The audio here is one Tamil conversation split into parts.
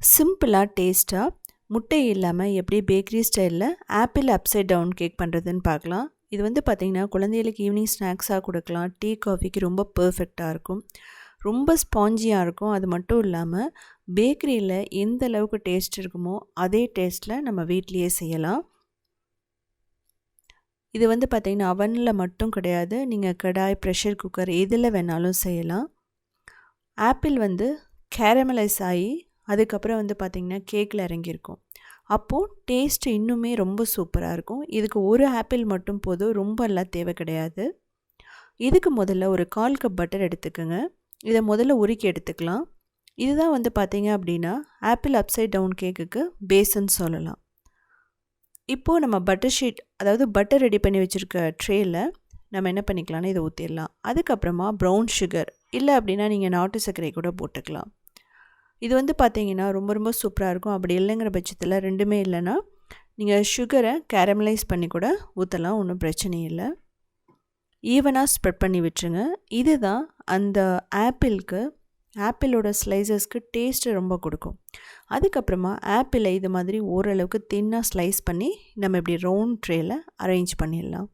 சிம்பிளாக டேஸ்ட்டாக முட்டை இல்லாமல் எப்படி பேக்கரி ஸ்டைலில் ஆப்பிள் அப்சைட் டவுன் கேக் பண்ணுறதுன்னு பார்க்கலாம். இது வந்து பார்த்திங்கன்னா குழந்தைகளுக்கு ஈவினிங் ஸ்நாக்ஸாக கொடுக்கலாம். டீ காஃபிக்கு ரொம்ப பர்ஃபெக்டாக இருக்கும். ரொம்ப ஸ்பாஞ்சியாக இருக்கும். அது மட்டும் இல்லாமல் பேக்கரியில் எந்த அளவுக்கு டேஸ்ட் இருக்குமோ அதே டேஸ்ட்டில் நம்ம வீட்லேயே செய்யலாம். இது வந்து பார்த்திங்கன்னா அவனில் மட்டும் கிடையாது. நீங்கள் கடாய் ப்ரெஷர் குக்கர் எதில் வேணாலும் செய்யலாம். ஆப்பிள் வந்து கேரமலைஸ் ஆகி அதுக்கப்புறம் வந்து பார்த்திங்கன்னா கேக்கில் இறங்கியிருக்கும். அப்போது டேஸ்ட்டு இன்னுமே ரொம்ப சூப்பராக இருக்கும். இதுக்கு ஒரு ஆப்பிள் மட்டும் போதும். ரொம்ப எல்லாம் தேவை கிடையாது. இதுக்கு முதல்ல ஒரு கால் கப் பட்டர் எடுத்துக்கோங்க. இதை முதல்ல உருக்கி எடுத்துக்கலாம். இதுதான் வந்து பார்த்திங்க அப்படின்னா ஆப்பிள் அப்சைட் டவுன் கேக்குக்கு பேஸ்ன்னு சொல்லலாம். இப்போது நம்ம பட்டர் ஷீட் அதாவது பட்டர் ரெடி பண்ணி வச்சுருக்க ட்ரேயில் நம்ம என்ன பண்ணிக்கலாம்னு இதை ஊற்றிடலாம் அதுக்கப்புறமா ப்ரௌன் சுகர் இல்லை அப்படின்னா நீங்கள் நாட்டு சர்க்கரை கூட போட்டுக்கலாம். இது வந்து பார்த்தீங்கன்னா ரொம்ப ரொம்ப சூப்பராக இருக்கும். அப்படி இல்லைங்கிற பட்சத்தில் ரெண்டுமே இல்லைன்னா நீங்கள் சுகரை கேரமலைஸ் பண்ணி கூட ஊற்றலாம் ஒன்றும் பிரச்சனை இல்லை. ஈவனாக ஸ்ப்ரெட் பண்ணி விட்டுருங்க. இதுதான் அந்த ஆப்பிளுக்கு ஆப்பிளோட ஸ்லைசஸ்க்கு டேஸ்ட்டு ரொம்ப கொடுக்கும். அதுக்கப்புறமா ஆப்பிளை இது மாதிரி ஓரளவுக்கு தின்னாக ஸ்லைஸ் பண்ணி நம்ம இப்படி ரவுண்ட் ட்ரேயில் அரேஞ்ச் பண்ணிடலாம்.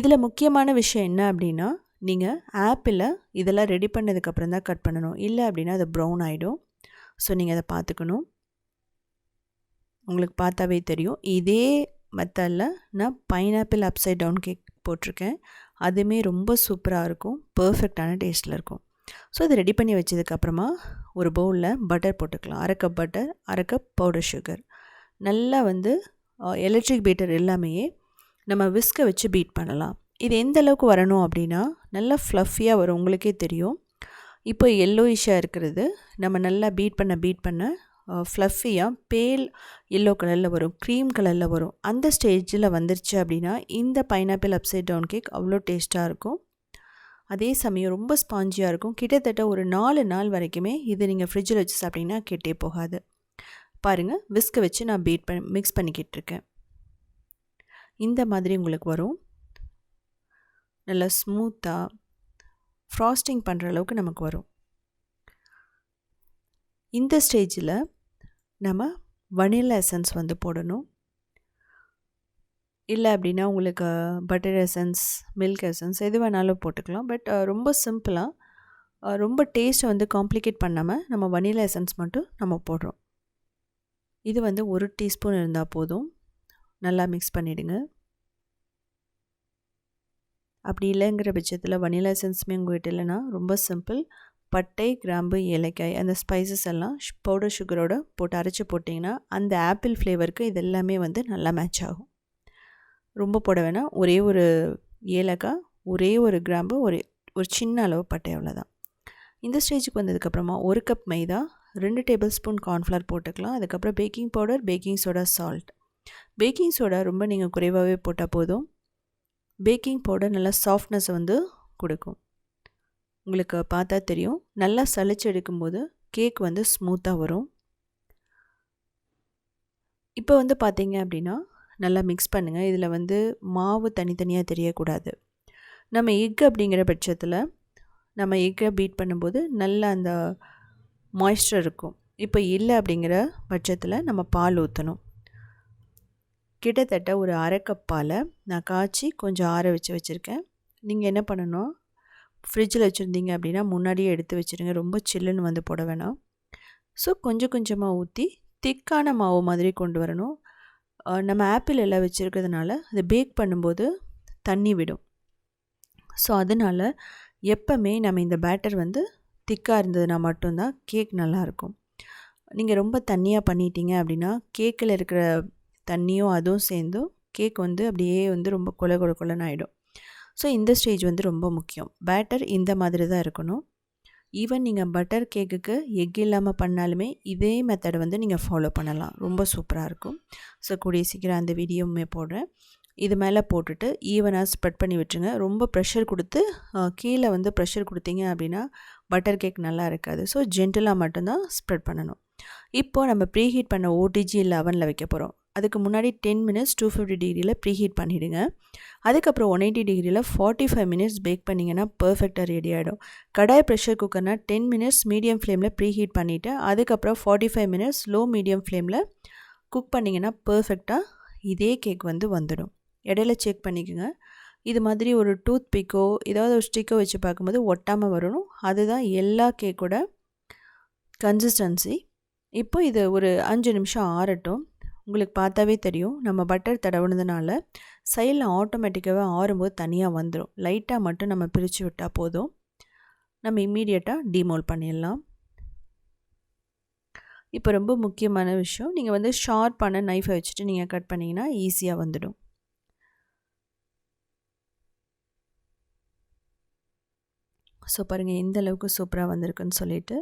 இதில் முக்கியமான விஷயம் என்ன அப்படின்னா நீங்கள் ஆப்பிளை இதெல்லாம் ரெடி பண்ணதுக்கப்புறம் தான் கட் பண்ணணும். இல்லை அப்படின்னா அது ப்ரௌன் ஆகிடும் ஸோ நீங்கள் அதை பார்த்துக்கணும். உங்களுக்கு பார்த்தாவே தெரியும். இதே மெத்தடில் நான் பைனாப்பிள் அப்சைட் டவுன் கேக் போட்டிருக்கேன். அதுவுமே ரொம்ப சூப்பராக இருக்கும். பர்ஃபெக்டான டேஸ்ட்டில் இருக்கும். ஸோ அதை ரெடி பண்ணி வச்சதுக்கப்புறமா ஒரு பவுலில் பட்டர் போட்டுக்கலாம். அரை கப் பட்டர் அரை கப் பவுடர் சுகர் நல்லா வந்து எலக்ட்ரிக் பீட்டர் எல்லாமே நம்ம விஸ்கை வச்சு பீட் பண்ணலாம். இது எந்த அளவுக்கு வரணும் அப்படின்னா நல்லா ஃப்ளஃபியாக வரும். உங்களுக்கே தெரியும். இப்போ எல்லோயிஷாக இருக்கிறது. நம்ம நல்லா பீட் பண்ண பீட் பண்ண ஃப்ளஃபியாக பேல் எல்லோ கலரில் வரும். க்ரீம் கலரில் வரும். அந்த ஸ்டேஜில் வந்துருச்சு அப்படின்னா இந்த பைனாப்பிள் அப்சைட் டவுன் கேக் அவ்வளோ டேஸ்ட்டாக இருக்கும். அதே சமயம் ரொம்ப ஸ்பாஞ்சியாக இருக்கும். கிட்டத்தட்ட ஒரு நாலு நாள் வரைக்குமே இது நீங்கள் ஃப்ரிட்ஜில் வச்சு சாப்பிட்டிங்கன்னா கெட்டே போகாது. பாருங்கள் விஸ்கை வச்சு நான் பீட் பண்ணி மிக்ஸ் பண்ணிக்கிட்டு இருக்கேன். இந்த மாதிரி உங்களுக்கு வரும். நல்லா ஸ்மூத்தாக ஃப்ராஸ்டிங் பண்ணுற அளவுக்கு நமக்கு வரும். இந்த ஸ்டேஜில் நம்ம வனிலா எசன்ஸ் வந்து போடணும். இல்லை அப்படின்னா உங்களுக்கு பட்டர் எசன்ஸ் மில்க் எசன்ஸ் எது வேணாலும் போட்டுக்கலாம். பட் ரொம்ப சிம்பிளாக ரொம்ப டேஸ்ட்டை வந்து காம்ப்ளிகேட் பண்ணாமல் நம்ம வனிலா எசன்ஸ் மட்டும் நம்ம போடுறோம். இது வந்து ஒரு டீஸ்பூன் இருந்தால் போதும். நல்லா மிக்ஸ் பண்ணிவிடுங்க அப்படி இல்லைங்கிற பட்சத்தில் வனிலா எசன்ஸுமே உங்கள் வீட்டில் இல்லைன்னா ரொம்ப சிம்பிள் பட்டை கிராம்பு ஏலக்காய் அந்த ஸ்பைசஸ் எல்லாம் பவுடர் சுகரோட போட்டு அரைச்சி போட்டிங்கன்னா அந்த ஆப்பிள் ஃப்ளேவருக்கு இது எல்லாமே வந்து நல்லா மேட்ச் ஆகும். ரொம்ப போட வேணாம். ஒரே ஒரு ஏலக்காய் ஒரே ஒரு கிராம்பு ஒரு ஒரு சின்ன அளவு பட்டை அவ்வளோதான் இந்த ஸ்டேஜுக்கு வந்ததுக்கப்புறமா ஒரு கப் மைதா ரெண்டு டேபிள் ஸ்பூன் கார்ன்ஃப்ளவர் போட்டுக்கலாம். அதுக்கப்புறம் baking powder baking soda salt baking soda ரொம்ப நீங்கள் குறைவாகவே போட்டால் போதும். பேக்கிங் பவுடர் நல்லா சாஃப்ட்னஸ் வந்து கொடுக்கும். உங்களுக்கு பார்த்தா தெரியும். நல்லா சளிச்சு எடுக்கும்போது கேக் வந்து ஸ்மூத்தாக வரும். இப்போ வந்து பார்த்தீங்க அப்படின்னா நல்லா மிக்ஸ் பண்ணுங்கள் இதில் வந்து மாவு தனித்தனியாக தெரியக்கூடாது. நம்ம எக் அப்படிங்கிற பட்சத்தில் நம்ம எக்கை பீட் பண்ணும்போது நல்லா அந்த மாய்ஸ்டர் இருக்கும். இப்போ இல்லை அப்படிங்கிற பட்சத்தில் நம்ம பால் ஊற்றணும் கிட்டத்தட்ட ஒரு அரை கப்பால் நான் காய்ச்சி கொஞ்சம் ஆற வச்சு வச்சுருக்கேன். நீங்கள் என்ன பண்ணணும்? ஃப்ரிட்ஜில் வச்சுருந்தீங்க அப்படின்னா முன்னாடியே எடுத்து வச்சுருங்க. ரொம்ப சில்லுன்னு வந்து போட வேணாம். ஸோ கொஞ்சம் கொஞ்சமாக ஊற்றி திக்கான மாவு மாதிரி கொண்டு வரணும். நம்ம ஆப்பிள் எல்லாம் வச்சுருக்கிறதுனால அதை பேக் பண்ணும்போது தண்ணி விடும். ஸோ அதனால் எப்போவுமே நம்ம இந்த பேட்டர் வந்து திக்காக இருந்ததுன்னா மட்டும்தான் கேக் நல்லாயிருக்கும் நீங்கள் ரொம்ப தண்ணியாக பண்ணிட்டீங்க அப்படின்னா கேக்கில் இருக்கிற தண்ணியும் அதுவும் சேர்ந்தும் கேக் வந்து அப்படியே வந்து ரொம்ப கொல கொல கொலன்னு ஆகிடும் ஸோ இந்த ஸ்டேஜ் வந்து ரொம்ப முக்கியம். பேட்டர் இந்த மாதிரி தான் இருக்கணும். ஈவன் நீங்கள் பட்டர் கேக்குக்கு எக் இல்லாமல் பண்ணாலுமே இதே மெத்தடை வந்து நீங்கள் ஃபாலோ பண்ணலாம். ரொம்ப சூப்பராக இருக்கும். ஸோ கூடிய சீக்கிரம் அந்த வீடியோவுமே போடுறேன். இது மேலே போட்டுட்டு ஈவனாக ஸ்ப்ரெட் பண்ணி விட்டுருங்க. ரொம்ப ப்ரெஷர் கொடுத்து கீழே வந்து ப்ரெஷர் கொடுத்தீங்க அப்படின்னா பட்டர் கேக் நல்லா இருக்காது. ஸோ ஜென்டலாக மட்டும்தான் ஸ்ப்ரெட் பண்ணணும். இப்போது நம்ம ப்ரீஹீட் பண்ண ஓடிஜி லெவனில் வைக்க போகிறோம் அதுக்கு முன்னாடி டென் மினிட்ஸ் டூ ஃபிஃப்டி டிகிரியில் ப்ரீஹீட் பண்ணிவிடுங்க அதுக்கப்புறம் ஒன் எயிட்டி டிகிரியில் ஃபார்ட்டி ஃபைவ் மினிட்ஸ் பேக் பண்ணிங்கன்னா பர்ஃபெக்டாக ரெடி ஆகிடும் கடாய் ப்ரெஷர் குக்கர்னால் டென் மினிட்ஸ் மீடியம் ஃப்ளேமில் ப்ரீஹீட் பண்ணிவிட்டு அதுக்கப்புறம் forty five minutes low medium ஃப்ளேமில் குக் பண்ணிங்கன்னா பர்ஃபெக்டாக இதே கேக் வந்து வந்துடும். இடையில செக் பண்ணிக்கோங்க. இது மாதிரி ஒரு டூத் பிக்கோ ஏதாவது ஒரு ஸ்டிக்கோ வச்சு பார்க்கும்போது ஒட்டாமல் வரணும். அதுதான் எல்லா கேக்கோட கன்சிஸ்டன்சி இப்போ இது ஒரு அஞ்சு நிமிஷம் ஆறட்டும். உங்களுக்கு பார்த்தாவே தெரியும் நம்ம பட்டர் தடவுனதுனால சைடில் ஆட்டோமேட்டிக்காகவே ஆறும்போது தனியாக வந்துடும் லைட்டாக மட்டும் நம்ம பிரித்து விட்டால் போதும். நம்ம இம்மீடியட்டாக டிமோல் பண்ணிடலாம். இப்போ ரொம்ப முக்கியமான விஷயம் நீங்கள் வந்து ஷார்ப்பான நைஃபை வச்சுட்டு நீங்கள் கட் பண்ணிங்கன்னா ஈஸியாக வந்துடும். ஸோ பாருங்கள் எந்த அளவுக்கு சூப்பராக வந்திருக்குன்னு சொல்லிட்டு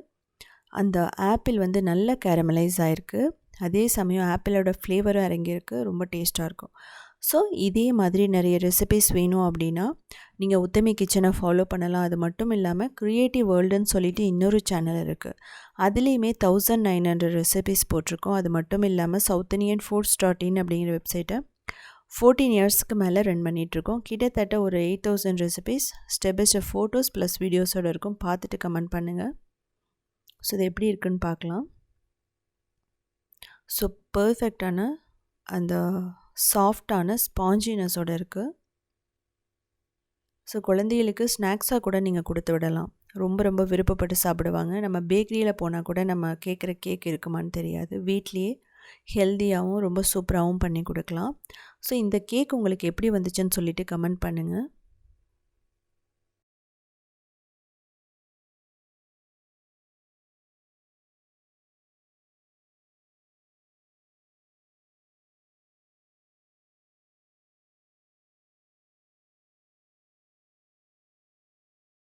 அந்த ஆப்பிள் வந்து நல்ல கேரமலைஸ் ஆகிருக்கு அதே சமயம் ஆப்பிளோட ஃப்ளேவரும் இறங்கியிருக்கு. ரொம்ப டேஸ்ட்டாக இருக்கும். ஸோ இதே மாதிரி நிறைய ரெசிபிஸ் வேணும் அப்படின்னா நீங்கள் உத்தமி கிச்சனை ஃபாலோ பண்ணலாம். அது மட்டும் இல்லாமல் க்ரியேட்டிவ் வேர்ல்டுன்னு சொல்லிட்டு இன்னொரு சேனல் இருக்குது அதுலேயுமே தௌசண்ட் நைன் ஹண்ட்ரட் ரெசிபிஸ் போட்டிருக்கோம். அது மட்டும் இல்லாமல் south Indian foods dot in அப்படிங்கிற வெப்சைட்டை ஃபோர்டீன் இயர்ஸ்க்கு மேலே ரன் பண்ணிகிட்ருக்கோம் கிட்டத்தட்ட ஒரு eight thousand recipes step by step photos plus வீடியோஸோடு இருக்கும். பார்த்துட்டு கமெண்ட் பண்ணுங்கள் ஸோ இது எப்படி இருக்குன்னு பார்க்கலாம். ஸோ பர்ஃபெக்டான அந்த சாஃப்டான ஸ்பாஞ்சினஸோடு இருக்குது ஸோ குழந்தைகளுக்கு ஸ்நாக்ஸாக கூட நீங்கள் கொடுத்து விடலாம். ரொம்ப ரொம்ப விருப்பப்பட்டு சாப்பிடுவாங்க. நம்ம பேக்கரியில் போனால் கூட நம்ம கேட்குற கேக் இருக்குமான்னு தெரியாது. வீட்லேயே ஹெல்த்தியாகவும் ரொம்ப சூப்பராகவும் பண்ணி கொடுக்கலாம். ஸோ இந்த கேக் உங்களுக்கு எப்படி வந்துச்சுன்னு சொல்லிவிட்டு கமெண்ட் பண்ணுங்கள்